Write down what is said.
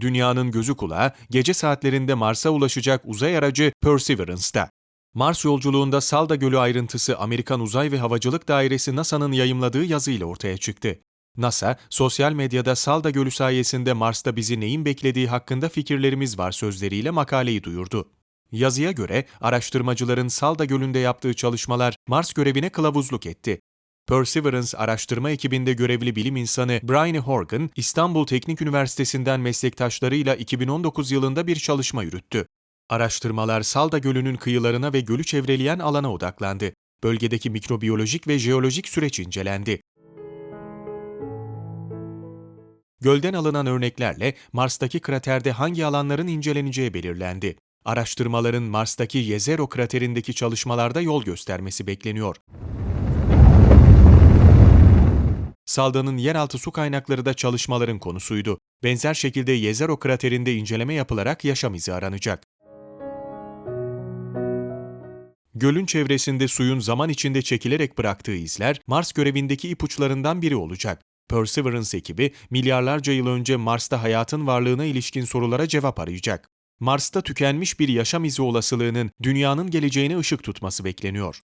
Dünyanın gözü kulağı gece saatlerinde Mars'a ulaşacak uzay aracı Perseverance'da. Mars yolculuğunda Salda Gölü ayrıntısı Amerikan Uzay ve Havacılık Dairesi NASA'nın yayımladığı yazıyla ortaya çıktı. NASA, sosyal medyada Salda Gölü sayesinde Mars'ta bizi neyin beklediği hakkında fikirlerimiz var sözleriyle makaleyi duyurdu. Yazıya göre araştırmacıların Salda Gölü'nde yaptığı çalışmalar Mars görevine kılavuzluk etti. Perseverance araştırma ekibinde görevli bilim insanı Brian Horgan, İstanbul Teknik Üniversitesi'nden meslektaşlarıyla 2019 yılında bir çalışma yürüttü. Araştırmalar Salda Gölü'nün kıyılarına ve gölü çevreleyen alana odaklandı. Bölgedeki mikrobiyolojik ve jeolojik süreç incelendi. Gölden alınan örneklerle Mars'taki kraterde hangi alanların inceleneceği belirlendi. Araştırmaların Mars'taki Jezero kraterindeki çalışmalarda yol göstermesi bekleniyor. Salda'nın yeraltı su kaynakları da çalışmaların konusuydu. Benzer şekilde Jezero kraterinde inceleme yapılarak yaşam izi aranacak. Gölün çevresinde suyun zaman içinde çekilerek bıraktığı izler Mars görevindeki ipuçlarından biri olacak. Perseverance ekibi milyarlarca yıl önce Mars'ta hayatın varlığına ilişkin sorulara cevap arayacak. Mars'ta tükenmiş bir yaşam izi olasılığının dünyanın geleceğine ışık tutması bekleniyor.